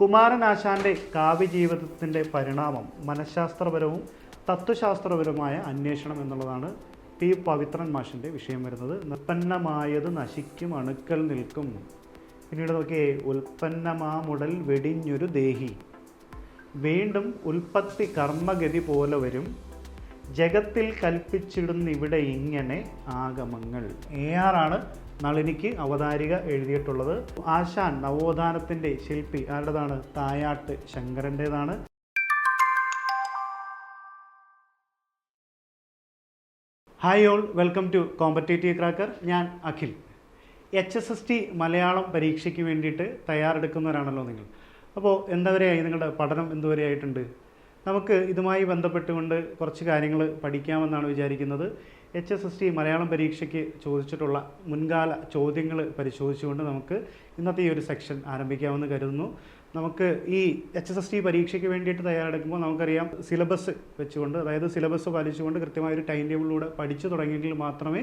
കുമാരനാശാന്റെ കാവ്യജീവിതത്തിന്റെ പരിണാമം മനഃശാസ്ത്രപരവും തത്വശാസ്ത്രപരവുമായ അന്വേഷണം എന്നുള്ളതാണ് പി പവിത്രൻ മാഷിന്റെ വിഷയം വരുന്നത്. ഉൽപ്പന്നമായത് നശിക്കും അണുക്കൽ നിൽക്കും. പിന്നീട് നോക്കിയേ ഉൽപ്പന്നമാമുടൽ വെടിഞ്ഞൊരു ദേഹി. വീണ്ടും ഉൽപ്പത്തി കർമ്മഗതി പോലെ വരും. ജഗത്തിൽ കൽപ്പിച്ചിടുന്ന ഇവിടെ ഇങ്ങനെ ആഗമങ്ങൾ. എ ആറാണ് നളിനിക്ക് അവതാരിക എഴുതിയിട്ടുള്ളത്. ആശാൻ നവോത്ഥാനത്തിന്റെ ശില്പി ആരുടേതാണ്? Thayattu ശങ്കരന്റേതാണ്. Hi all welcome to competitive cracker ഞാൻ Akhil. H S S T Malayalam പരീക്ഷയ്ക്ക് വേണ്ടിയിട്ട് തയ്യാറെടുക്കുന്നവരാണല്ലോ നിങ്ങൾ. അപ്പോൾ എന്തവരെയായി നിങ്ങളുടെ പഠനം എന്തുവരെയായിട്ടുണ്ട്? നമുക്ക് ഇതുമായി ബന്ധപ്പെട്ടുകൊണ്ട് കുറച്ച് കാര്യങ്ങൾ പഠിക്കാമെന്നാണ് വിചാരിക്കുന്നത്. H S S T Malayalam പരീക്ഷയ്ക്ക് ചോദിച്ചിട്ടുള്ള മുൻകാല ചോദ്യങ്ങൾ പരിശോധിച്ചുകൊണ്ട് നമുക്ക് ഇന്നത്തെ ഈ ഒരു സെക്ഷൻ ആരംഭിക്കാമെന്ന് കരുതുന്നു. നമുക്ക് ഈ എച്ച് എസ് എസ് ടി പരീക്ഷയ്ക്ക് വേണ്ടിയിട്ട് തയ്യാറെടുക്കുമ്പോൾ നമുക്കറിയാം സിലബസ് വെച്ചുകൊണ്ട് അതായത് സിലബസ് പാലിച്ചുകൊണ്ട് കൃത്യമായ ഒരു ടൈം ടേബിളിലൂടെ പഠിച്ചു തുടങ്ങിയെങ്കിൽ മാത്രമേ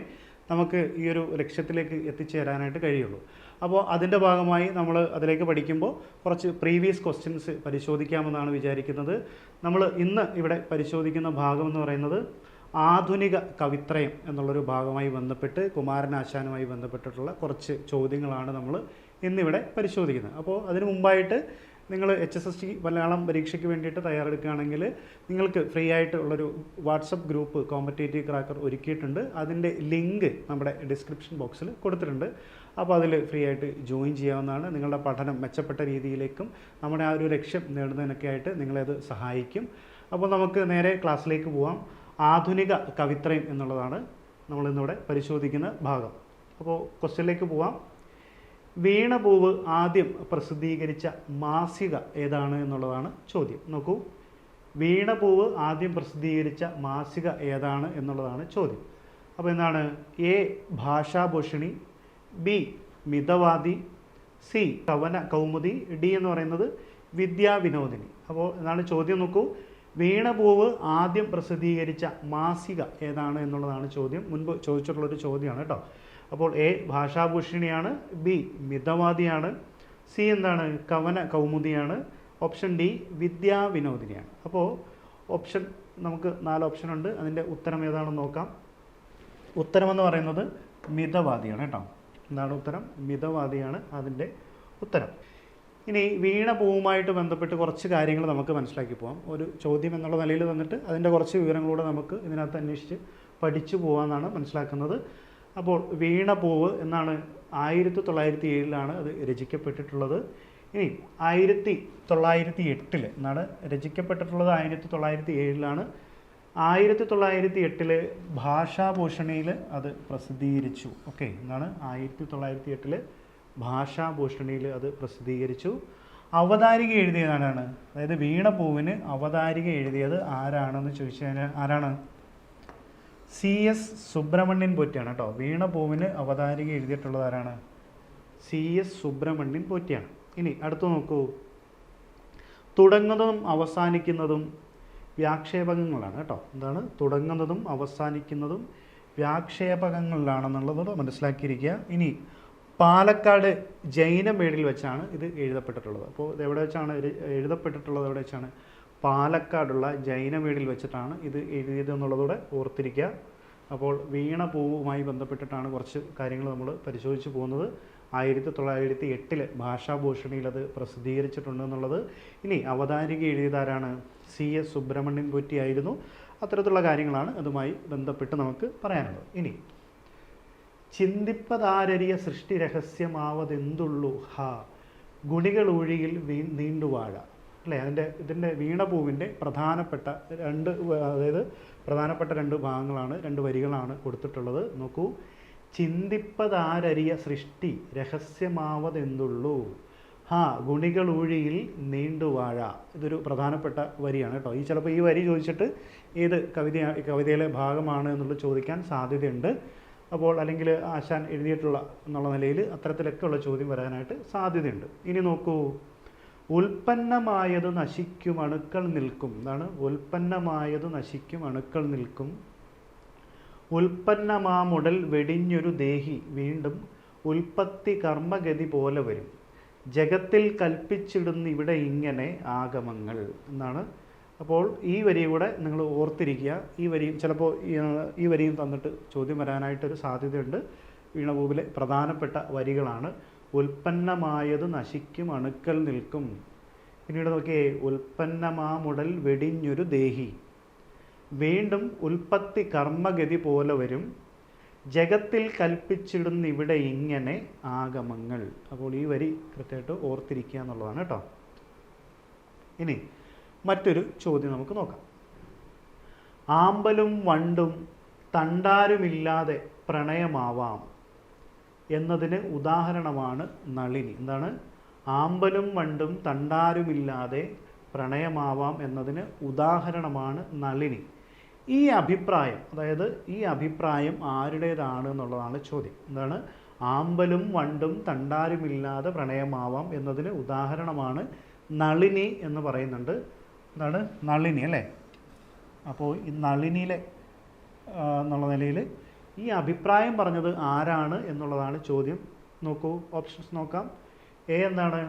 നമുക്ക് ഈ ഒരു ലക്ഷ്യത്തിലേക്ക് എത്തിച്ചേരാനായിട്ട് കഴിയുള്ളൂ. അപ്പോൾ അതിന്റെ ഭാഗമായി നമ്മൾ അതിലേക്ക് പഠിക്കുമ്പോൾ കുറച്ച് പ്രീവിയസ് ക്വസ്റ്റ്യൻസ് പരിശോധിക്കാമെന്നാണ് വിചാരിക്കുന്നത്. നമ്മൾ ഇന്ന് ഇവിടെ പരിശോധിക്കുന്ന ഭാഗം എന്ന് പറയുന്നത് ആധുനിക കവിത്രയം എന്നുള്ളൊരു ഭാഗമായി ബന്ധപ്പെട്ട് കുമാരനാശാനുമായി ബന്ധപ്പെട്ടിട്ടുള്ള കുറച്ച് ചോദ്യങ്ങളാണ് നമ്മൾ ഇന്നിവിടെ പരിശോധിക്കുന്നത്. അപ്പോൾ അതിന് മുമ്പായിട്ട് നിങ്ങൾ H S S T Malayalam പരീക്ഷയ്ക്ക് വേണ്ടിയിട്ട് തയ്യാറെടുക്കുകയാണെങ്കിൽ നിങ്ങൾക്ക് ഫ്രീ ആയിട്ടുള്ളൊരു വാട്സപ്പ് ഗ്രൂപ്പ് കോമ്പറ്റേറ്റീവ് ക്രാക്കർ ഒരുക്കിയിട്ടുണ്ട്. അതിന്റെ ലിങ്ക് നമ്മുടെ ഡിസ്ക്രിപ്ഷൻ ബോക്സിൽ കൊടുത്തിട്ടുണ്ട്. അപ്പോൾ അതിൽ ഫ്രീ ആയിട്ട് ജോയിൻ ചെയ്യാവുന്നതാണ്. നിങ്ങളുടെ പഠനം മെച്ചപ്പെട്ട രീതിയിലേക്കും നമ്മുടെ ആ ഒരു ലക്ഷ്യം നേടുന്നതിനൊക്കെ ആയിട്ട് നിങ്ങളെ അത് സഹായിക്കും. അപ്പോൾ നമുക്ക് നേരെ ക്ലാസ്സിലേക്ക് പോവാം. ആധുനിക കവിത്രയം എന്നുള്ളതാണ് നമ്മളിന്നിവിടെ പരിശോധിക്കുന്ന ഭാഗം. അപ്പോൾ ക്വസ്റ്റ്യനിലേക്ക് പോവാം. വീണപൂവ് ആദ്യം പ്രസിദ്ധീകരിച്ച മാസിക ഏതാണ് എന്നുള്ളതാണ് ചോദ്യം. നോക്കൂ. വീണപൂവ് ആദ്യം പ്രസിദ്ധീകരിച്ച മാസിക ഏതാണ് എന്നുള്ളതാണ് ചോദ്യം. അപ്പോൾ എന്താണ്? A Bhashabhushani B Mithavadi C Kavana Kaumudi D എന്ന് പറയുന്നത് വിദ്യാവിനോദിനി. അപ്പോൾ എന്താണ് ചോദ്യം നോക്കൂ. വീണപൂവ് ആദ്യം പ്രസിദ്ധീകരിച്ച മാസിക ഏതാണ് എന്നുള്ളതാണ് ചോദ്യം. മുൻപ് ചോദിച്ചിട്ടുള്ളൊരു ചോദ്യമാണ് കേട്ടോ. അപ്പോൾ എ ഭാഷാഭൂഷണിയാണ്. ബി മിതവാദിയാണ്. സി എന്താണ്? കവന കൗമുദിയാണ്. ഓപ്ഷൻ ഡി വിദ്യാവിനോദിനിയാണ്. അപ്പോൾ ഓപ്ഷൻ നമുക്ക് നാല് ഓപ്ഷൻ ഉണ്ട് അതിന്റെ ഉത്തരം ഏതാണെന്ന് നോക്കാം. ഉത്തരമെന്ന് പറയുന്നത് മിതവാദിയാണ് കേട്ടോ. എന്താണ് ഉത്തരം? മിതവാദിയാണ് അതിന്റെ ഉത്തരം. ഇനി വീണ പൂവുമായിട്ട് ബന്ധപ്പെട്ട് കുറച്ച് കാര്യങ്ങൾ നമുക്ക് മനസ്സിലാക്കി പോകാം ഒരു ചോദ്യം എന്നുള്ള നിലയിൽ തന്നിട്ട് അതിന്റെ കുറച്ച് വിവരങ്ങളൂടെ നമുക്ക് ഇതിനകത്ത് അന്വേഷിച്ച് പഠിച്ചു പോകാമെന്നാണ് മനസ്സിലാക്കുന്നത്. അപ്പോൾ വീണ വീണപൂവ് എന്നാണ് ആയിരത്തി തൊള്ളായിരത്തി ഏഴിലാണ് അത് രചിക്കപ്പെട്ടിട്ടുള്ളത്. ഇനി ആയിരത്തി തൊള്ളായിരത്തി എട്ടിൽ എന്നാണ് രചിക്കപ്പെട്ടിട്ടുള്ളത് ആയിരത്തി തൊള്ളായിരത്തി ഏഴിലാണ് ആയിരത്തി തൊള്ളായിരത്തി എട്ടിൽ ഭാഷാഭൂഷണിയിൽ അത് പ്രസിദ്ധീകരിച്ചു. ഓക്കെ എന്നാണ് ആയിരത്തി തൊള്ളായിരത്തി എട്ടിൽ ഭാഷാഭൂഷണിയിൽ അത് പ്രസിദ്ധീകരിച്ചു. അവതാരിക എഴുതിയത് ആരാണ്? അതായത് വീണപൂവിന് അവതാരിക എഴുതിയത് ആരാണെന്ന് ചോദിച്ചു കഴിഞ്ഞാൽ ആരാണ്? സി എസ് സുബ്രഹ്മണ്യൻ പോറ്റിയാണ് കേട്ടോ. വീണപൂവിന് അവതാരിക എഴുതിയിട്ടുള്ളത് ആരാണ്? സി എസ് സുബ്രഹ്മണ്യൻ പോറ്റിയാണ്. ഇനി അടുത്ത് നോക്കൂ. തുടങ്ങുന്നതും അവസാനിക്കുന്നതും വ്യാക്ഷേപകങ്ങളാണ് കേട്ടോ. എന്താണ്? തുടങ്ങുന്നതും അവസാനിക്കുന്നതും വ്യാക്ഷേപകങ്ങളിലാണെന്നുള്ളത് മനസ്സിലാക്കിയിരിക്കുക. ഇനി പാലക്കാട് ജൈനമേടിൽ വെച്ചാണ് ഇത് എഴുതപ്പെട്ടിട്ടുള്ളത്. അപ്പോൾ ഇത് എവിടെ വെച്ചാണ് എഴുതപ്പെട്ടിട്ടുള്ളത് എവിടെ വെച്ചാണ്? പാലക്കാടുള്ള ജൈനമേടിൽ വെച്ചിട്ടാണ് ഇത് എഴുതിയത് എന്നുള്ളതോടെ ഓർത്തിരിക്കുക. അപ്പോൾ വീണ പൂവുമായി ബന്ധപ്പെട്ടിട്ടാണ് കുറച്ച് കാര്യങ്ങൾ നമ്മൾ പരിശോധിച്ച് പോകുന്നത്. ആയിരത്തി തൊള്ളായിരത്തി എട്ടിൽ ഭാഷാഭൂഷണിയിൽ അത് പ്രസിദ്ധീകരിച്ചിട്ടുണ്ട് എന്നുള്ളത്. ഇനി അവതാരിക എഴുതിയതാരാണ്? സി എസ് സുബ്രഹ്മണ്യൻ പൊറ്റി ആയിരുന്നു. അത്തരത്തിലുള്ള കാര്യങ്ങളാണ് അതുമായി ബന്ധപ്പെട്ട് നമുക്ക് പറയാനുള്ളത്. ഇനി ചിന്തിപ്പതാരരിയ സൃഷ്ടി രഹസ്യമാവതെന്തുള്ളൂ? ഹ. ഗുണികളൊഴിയിൽ വീ നീണ്ടുവാഴ അല്ലേ? അതിന്റെ ഇതിന്റെ വീണപൂവിന്റെ പ്രധാനപ്പെട്ട രണ്ട് അതായത് പ്രധാനപ്പെട്ട രണ്ട് ഭാഗങ്ങളാണ് രണ്ട് വരികളാണ് കൊടുത്തിട്ടുള്ളത്. നോക്കൂ. ചിന്തിപ്പതാരരിയ സൃഷ്ടി രഹസ്യമാവതെന്തുള്ളൂ? ഹാ. ഗുണികളൂഴിയിൽ നീണ്ടുവാഴ ഇതൊരു പ്രധാനപ്പെട്ട വരിയാണ് കേട്ടോ. ഈ ചിലപ്പോൾ ഈ വരി ചോദിച്ചിട്ട് ഏത് കവിത കവിതയിലെ ഭാഗമാണ് എന്നുള്ളത് ചോദിക്കാൻ സാധ്യതയുണ്ട്. അപ്പോൾ അല്ലെങ്കിൽ ആശാൻ എഴുതിയിട്ടുള്ള എന്നുള്ള നിലയിൽ അത്തരത്തിലൊക്കെ ഉള്ള ചോദ്യം വരാനായിട്ട് സാധ്യതയുണ്ട്. ഇനി നോക്കൂ. ഉൽപ്പന്നമായത് നശിക്കും അണുക്കൾ നിൽക്കും. എന്താണ് ഉൽപ്പന്നമായത് നശിക്കും അണുക്കൾ നിൽക്കും. ഉൽപ്പന്നമാമുടൽ വെടിഞ്ഞൊരു ദേഹി വീണ്ടും ഉൽപ്പത്തി കർമ്മഗതി പോലെ വരും. ജഗത്തിൽ കൽപ്പിച്ചിടുന്ന ഇവിടെ ഇങ്ങനെ ആഗമങ്ങൾ. എന്നാണ് അപ്പോൾ ഈ വരി കൂടെ നിങ്ങൾ ഓർത്തിരിക്കുക. ഈ വരിയും ചിലപ്പോൾ ഈ, വരിയും തന്നിട്ട് ചോദ്യം വരാനായിട്ടൊരു സാധ്യതയുണ്ട്. വീണഭൂവിലെ പ്രധാനപ്പെട്ട വരികളാണ്. ഉൽപ്പന്നമായത് നശിക്കും അണുക്കൽ നിൽക്കും. പിന്നീട് നോക്കിയേ ഉൽപ്പന്നമാമുടൽ വെടിഞ്ഞൊരു ദേഹി. വീണ്ടും ഉൽപ്പത്തി കർമ്മഗതി പോലെ വരും. ജഗത്തിൽ കൽപ്പിച്ചിടുന്ന ഇവിടെ ഇങ്ങനെ ആഗമങ്ങൾ. അപ്പോൾ ഈ വരി കൃത്യമായിട്ട് ഓർത്തിരിക്കുക എന്നുള്ളതാണ് കേട്ടോ. ഇനി മറ്റൊരു ചോദ്യം നമുക്ക് നോക്കാം. ആമ്പലും വണ്ടും തണ്ടാരുമില്ലാതെ പ്രണയമാവാം എന്നതിന് ഉദാഹരണമാണ് നളിനി. എന്താണ്? ആമ്പലും വണ്ടും തണ്ടാരുമില്ലാതെ പ്രണയമാവാം എന്നതിന് ഉദാഹരണമാണ് നളിനി. ഈ അഭിപ്രായം അതായത് ഈ അഭിപ്രായം ആരുടേതാണ് എന്നുള്ളതാണ് ചോദ്യം. എന്താണ്? ആമ്പലും വണ്ടും തണ്ടാരുമില്ലാതെ പ്രണയമാവാം എന്നതിന് ഉദാഹരണമാണ് നളിനി എന്ന് പറയുന്നുണ്ട്. എന്താണ്? നളിനി അല്ലേ? അപ്പോൾ ഈ നളിനിയിലെ എന്നുള്ള നിലയിൽ ഈ അഭിപ്രായം പറഞ്ഞത് ആരാണ് എന്നുള്ളതാണ് ചോദ്യം. നോക്കൂ ഓപ്ഷൻസ് നോക്കാം. എ എന്താണ്?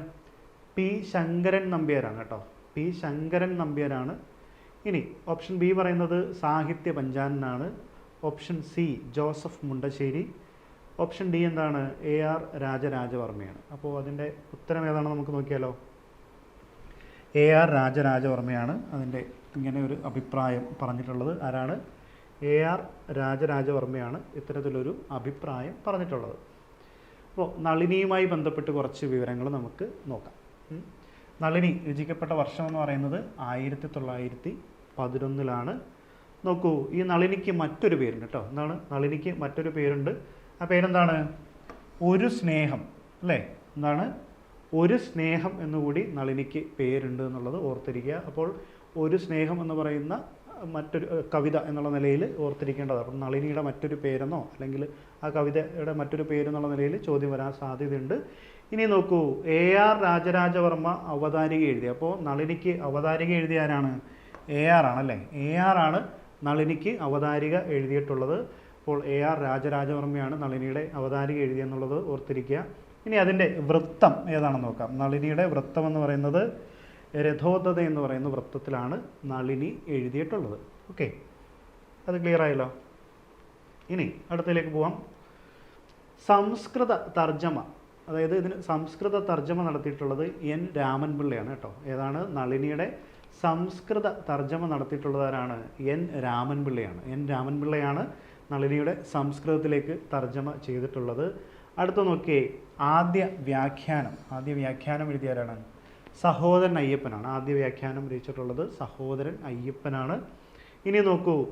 പി ശങ്കരൻ നമ്പ്യാരാണ് കേട്ടോ. പി ശങ്കരൻ നമ്പ്യാരാണ്. ഇനി ഓപ്ഷൻ ബി പറയുന്നത് Sahitya പഞ്ചാനനാണ് option C Joseph Mundassery. Option D എന്താണ്? എ ആർ രാജരാജവർമ്മയാണ്. അപ്പോൾ അതിന്റെ ഉത്തരം ഏതാണെന്ന് നമുക്ക് നോക്കിയാലോ. എ ആർ രാജരാജവർമ്മയാണ് അതിന്റെ ഇങ്ങനെ ഒരു അഭിപ്രായം പറഞ്ഞിട്ടുള്ളത്. ആരാണ്? എ ആർ രാജരാജവർമ്മയാണ് ഇത്തരത്തിലൊരു അഭിപ്രായം പറഞ്ഞിട്ടുള്ളത്. അപ്പോൾ നളിനിയുമായി ബന്ധപ്പെട്ട് കുറച്ച് വിവരങ്ങൾ നമുക്ക് നോക്കാം. നളിനി രചിക്കപ്പെട്ട വർഷം എന്ന് പറയുന്നത് ആയിരത്തി തൊള്ളായിരത്തി പതിനൊന്നിലാണ്. നോക്കൂ ഈ നളിനിക്ക് മറ്റൊരു പേരുണ്ട് കേട്ടോ. എന്താണ്? നളിനിക്ക് മറ്റൊരു പേരുണ്ട്. ആ പേരെന്താണ്? ഒരു സ്നേഹം അല്ലേ? എന്താണ്? ഒരു സ്നേഹം എന്നുകൂടി നളിനിക്ക് പേരുണ്ട് എന്നുള്ളത് ഓർത്തിരിക്കുക. അപ്പോൾ ഒരു സ്നേഹം എന്ന് പറയുന്ന മറ്റൊരു കവിത എന്നുള്ള നിലയിൽ ഓർത്തിരിക്കേണ്ടത് അപ്പം നളിനിയുടെ മറ്റൊരു പേരെന്നോ അല്ലെങ്കിൽ ആ കവിതയുടെ മറ്റൊരു പേരെന്നുള്ള നിലയിൽ ചോദ്യം വരാൻ സാധ്യതയുണ്ട്. ഇനി നോക്കൂ എ ആർ രാജരാജവർമ്മ അവതാരിക എഴുതി. അപ്പോൾ നളിനിക്ക് അവതാരിക എഴുതിയ ആരാണ്? എ ആർ ആണല്ലേ എ ആർ ആണ് നളിനിക്ക് അവതാരിക എഴുതിയിട്ടുള്ളത്. അപ്പോൾ എ ആർ രാജരാജവർമ്മയാണ് നളിനിയുടെ അവതാരിക എഴുതിയെന്നുള്ളത് ഓർത്തിരിക്കുക. ഇനി അതിന്റെ വൃത്തം ഏതാണെന്ന് നോക്കാം. നളിനിയുടെ വൃത്തം എന്ന് പറയുന്നത് രഥോദത എന്ന് പറയുന്ന വൃത്തത്തിലാണ് നളിനി എഴുതിയിട്ടുള്ളത്. ഓക്കെ അത് ക്ലിയർ ആയല്ലോ? ഇനി അടുത്തതിലേക്ക് പോവാം. സംസ്കൃത തർജമ അതായത് ഇതിന് സംസ്കൃത തർജമ നടത്തിയിട്ടുള്ളത് എൻ രാമൻപിള്ളയാണ് കേട്ടോ. ഏതാണ്? നളിനിയുടെ സംസ്കൃത തർജമ നടത്തിയിട്ടുള്ളത് ആരാണ്? എൻ രാമൻപിള്ളയാണ്. എൻ രാമൻപിള്ളയാണ് നളിനിയുടെ സംസ്കൃതത്തിലേക്ക് തർജമ ചെയ്തിട്ടുള്ളത്. അടുത്ത നോക്കിയേ ആദ്യ വ്യാഖ്യാനം ആദ്യ വ്യാഖ്യാനം എഴുതിയ ആരാണ്? സഹോദരൻ അയ്യപ്പനാണ്. ആദ്യ വ്യാഖ്യാനം രചിച്ചിട്ടുള്ളത് സഹോദരൻ അയ്യപ്പനാണ്. ഇനി നോക്കൂ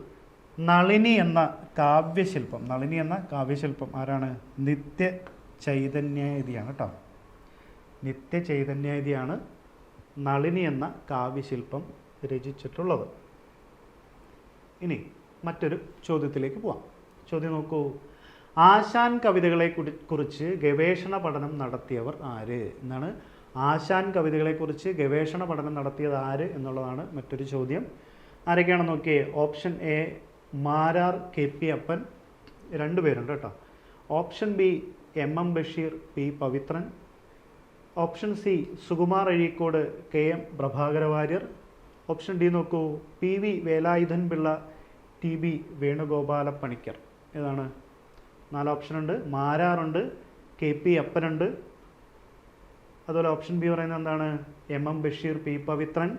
നളിനി എന്ന കാവ്യശില്പം നളിനി എന്ന കാവ്യശില്പം ആരാണ്? നിത്യ ചൈതന്യതിയാണ് കേട്ടോ നിത്യ ചൈതന്യതിയാണ് നളിനി എന്ന കാവ്യശില്പം രചിച്ചിട്ടുള്ളത്. ഇനി മറ്റൊരു ചോദ്യത്തിലേക്ക് പോവാം. ചോദ്യം നോക്കൂ ആശാൻ കവിതകളെ കുറിച്ച് ഗവേഷണ പഠനം നടത്തിയവർ ആര്? എന്നാണ് ആശാൻ കവിതകളെക്കുറിച്ച് ഗവേഷണ പഠനം നടത്തിയത് ആര് എന്നുള്ളതാണ് മറ്റൊരു ചോദ്യം. ആരൊക്കെയാണ് നോക്കിയേ. Option A Marar K P Appan. രണ്ടുപേരുണ്ട് കേട്ടോ. Option B M M Basheer P Pavithran. Option C Sukumar Azhikode K M Prabhakara Warrier option D നോക്കൂ. P V Velayudhan Pillai T B Venugopala Panicker ഏതാണ്? നാല് ഓപ്ഷനുണ്ട്. മാരാറുണ്ട് K P അപ്പനുണ്ട്. അതുപോലെ option B പറയുന്നത് എന്താണ്? M M Basheer P Pavithran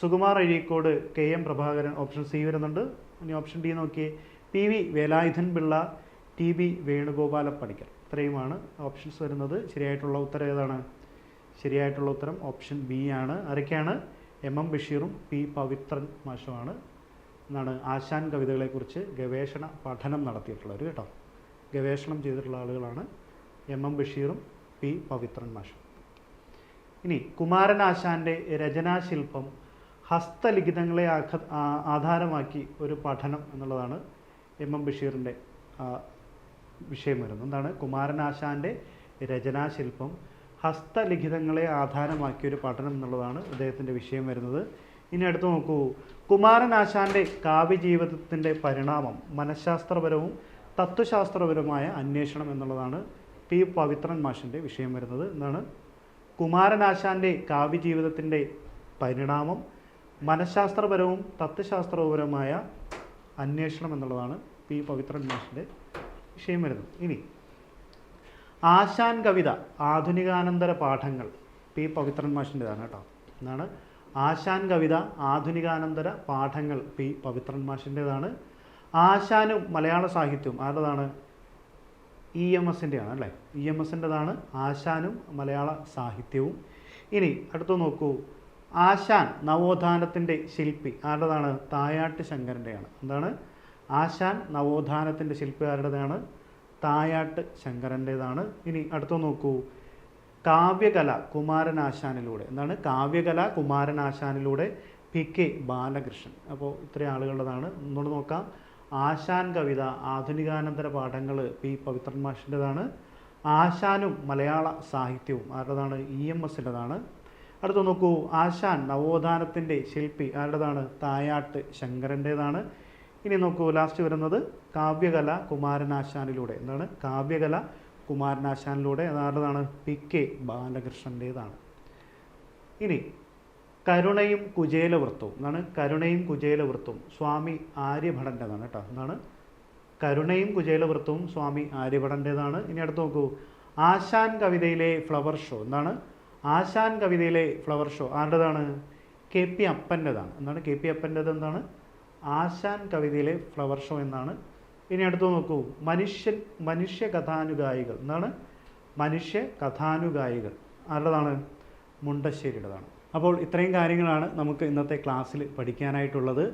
Sukumar Azhikode K M Prabhakaran option C വരുന്നുണ്ട്. ഇനി ഓപ്ഷൻ ഡി നോക്കിയേ. P V Velayudhan Pillai T B Venugopala Panicker ഇത്രയുമാണ് ഓപ്ഷൻസ് വരുന്നത്. ശരിയായിട്ടുള്ള ഉത്തരം ഏതാണ്? ശരിയായിട്ടുള്ള ഉത്തരം ഓപ്ഷൻ ബി ആണ്. ആരൊക്കെയാണ്? എം എം ബഷീറും പി പവിത്രൻ മാഷുമാണ്. എന്നാണ് ആശാൻ കവിതകളെക്കുറിച്ച് ഗവേഷണ പഠനം നടത്തിയിട്ടുള്ളവർ കേട്ടോ. ഗവേഷണം ചെയ്തിട്ടുള്ള ആളുകളാണ് എം എം ബഷീറും പി പവിത്രൻ മാഷും. ഇനി കുമാരനാശാന്റെ രചനാശില്പം ഹസ്തലിഖിതങ്ങളെ ആധാരമാക്കി ഒരു പഠനം എന്നുള്ളതാണ് എം എം ബഷീറിന്റെ വിഷയം വരുന്നത്. എന്താണ്? കുമാരനാശാന്റെ രചനാശില്പം ഹസ്തലിഖിതങ്ങളെ ആധാരമാക്കി ഒരു പഠനം എന്നുള്ളതാണ് അദ്ദേഹത്തിന്റെ വിഷയം വരുന്നത്. ഇനി അടുത്ത് നോക്കൂ. കുമാരനാശാന്റെ കാവ്യജീവിതത്തിന്റെ പരിണാമം മനഃശാസ്ത്രപരവും തത്വശാസ്ത്രപരവുമായ അന്വേഷണം എന്നുള്ളതാണ് പി പവിത്രൻ മാഷിന്റെ വിഷയം വരുന്നത്. എന്നാണ് കുമാരനാശാന്റെ കാവ്യജീവിതത്തിന്റെ പരിണാമം മനഃശാസ്ത്രപരവും തത്വശാസ്ത്രപരവുമായ അന്വേഷണം എന്നുള്ളതാണ് പി പവിത്രൻ മാഷിന്റെ വിഷയം വരുന്നത്. ഇനി ആശാൻ കവിത ആധുനികാനന്തര പാഠങ്ങൾ പി പവിത്രൻ മാഷിന്റെതാണ് കേട്ടോ. എന്നാണ് ആശാൻ കവിത ആധുനികാനന്തര പാഠങ്ങൾ പി പവിത്രൻ മാഷിന്റെതാണ്. ആശാനും മലയാള സാഹിത്യവും ആരുടേതാണ്? ഇ എം എസിന്റെയാണ് അല്ലേ? ഇ എം എസിന്റെതാണ് ആശാനും മലയാള സാഹിത്യവും. ഇനി അടുത്ത് നോക്കൂ. ആശാൻ നവോത്ഥാനത്തിന്റെ ശില്പി ആരുടേതാണ്? തായാട്ട് ശങ്കരന്റെയാണ് എന്താണ്? ആശാൻ നവോത്ഥാനത്തിന്റെ ശില്പി ആരുടേതാണ്? തായാട്ട് ശങ്കരന്റേതാണ് ഇനി അടുത്ത് നോക്കൂ. കാവ്യകല കുമാരനാശാനിലൂടെ. എന്താണ്? കാവ്യകല കുമാരനാശാനിലൂടെ പി കെ ബാലകൃഷ്ണൻ. അപ്പോൾ ഇത്രയും ആളുകളുടേതാണ്. ഒന്നുകൂടെ നോക്കാം. ആശാൻ കവിത ആധുനികാനന്തര പാഠങ്ങൾ പി പവിത്രൻ മാഷിന്റെതാണ്. ആശാനും മലയാള സാഹിത്യവും ആരുടേതാണ്? ഇ എം എസിന്റെതാണ്. അടുത്ത് നോക്കൂ ആശാൻ നവോത്ഥാനത്തിന്റെ ശില്പി ആരുടേതാണ്? തായാട്ട് ശങ്കരന്റേതാണ്. ഇനി നോക്കൂ ലാസ്റ്റ് വരുന്നത് കാവ്യകല കുമാരനാശാനിലൂടെ. എന്താണ്? കാവ്യകല കുമാരനാശാനിലൂടെ അതാരുടേതാണ് പി കെ ബാലകൃഷ്ണന്റേതാണ്. ഇനി കരുണയും കുചേലവൃത്തവും. എന്നാണ് കരുണയും കുചേലവൃത്തവും. സ്വാമി ആര്യഭടന്റെതാണ് കേട്ടോ. എന്നാണ് കരുണയും കുചേലവൃത്തവും സ്വാമി ആര്യഭടന്റെതാണ്. ഇനി അടുത്ത് നോക്കൂ. ആശാൻ കവിതയിലെ ഫ്ലവർ ഷോ. എന്താണ്? ആശാൻ കവിതയിലെ ഫ്ലവർ ഷോ. ആരുടേതാണ്? കെ പി അപ്പന്റെതാണ്. എന്താണ്? കെ പി അപ്പന്റെത് എന്താണ്? ആശാൻ കവിതയിലെ ഫ്ലവർ ഷോ എന്നാണ്. ഇനി അടുത്ത് നോക്കൂ. മനുഷ്യൻ മനുഷ്യ കഥാനുഗായികൾ എന്താണ്? മനുഷ്യ കഥാനുഗായികൾ ആരുടേതാണ്? മുണ്ടശ്ശേരിയുടേതാണ്. അപ്പോൾ ഇത്രയും കാര്യങ്ങളാണ് നമുക്ക് ഇന്നത്തെ ക്ലാസ്സിൽ പഠിക്കാനായിട്ടുള്ളത്.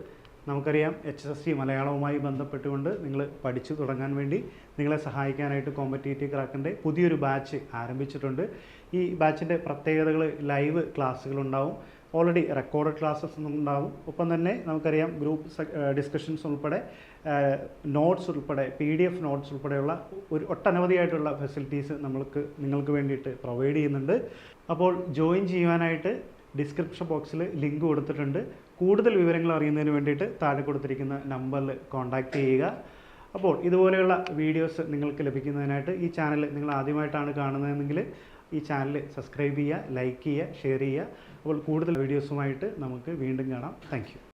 നമുക്കറിയാം എച്ച് എസ് സി മലയാളവുമായി ബന്ധപ്പെട്ടുകൊണ്ട് നിങ്ങൾ പഠിച്ചു തുടങ്ങാൻ വേണ്ടി നിങ്ങളെ സഹായിക്കാനായിട്ട് കോമ്പറ്റേറ്റീവ് ക്രാക്കിന്റെ പുതിയൊരു ബാച്ച് ആരംഭിച്ചിട്ടുണ്ട്. ഈ ബാച്ചിന്റെ പ്രത്യേകതകൾ ലൈവ് ക്ലാസ്സുകളുണ്ടാവും. ഓൾറെഡി റെക്കോർഡ് ക്ലാസ്സസ് ഉണ്ടാവും. ഒപ്പം തന്നെ നമുക്കറിയാം ഗ്രൂപ്പ് ഡിസ്കഷൻസ് ഉൾപ്പെടെ നോട്ട്സ് ഉൾപ്പെടെ പി ഡി എഫ് നോട്ട്സ് ഉൾപ്പെടെയുള്ള ഒരു ഒട്ടനവധിയായിട്ടുള്ള ഫെസിലിറ്റീസ് നമ്മൾക്ക് നിങ്ങൾക്ക് വേണ്ടിയിട്ട് പ്രൊവൈഡ് ചെയ്യുന്നുണ്ട്. അപ്പോൾ ജോയിൻ ചെയ്യുവാനായിട്ട് ഡിസ്ക്രിപ്ഷൻ ബോക്സിൽ ലിങ്ക് കൊടുത്തിട്ടുണ്ട്. കൂടുതൽ വിവരങ്ങൾ അറിയുന്നതിന് വേണ്ടിയിട്ട് താഴെ കൊടുത്തിരിക്കുന്ന നമ്പറിൽ കോൺടാക്റ്റ് ചെയ്യുക. അപ്പോൾ ഇതുപോലെയുള്ള വീഡിയോസ് നിങ്ങൾക്ക് ലഭിക്കുന്നതിനായിട്ട് ഈ ചാനൽ നിങ്ങൾ ആദ്യമായിട്ടാണ് കാണുന്നതെങ്കിൽ ഈ ചാനൽ സബ്സ്ക്രൈബ് ചെയ്യുക ലൈക്ക് ചെയ്യുക ഷെയർ ചെയ്യുക. അപ്പോൾ കൂടുതൽ വീഡിയോസുമായിട്ട് നമുക്ക് വീണ്ടും കാണാം. താങ്ക്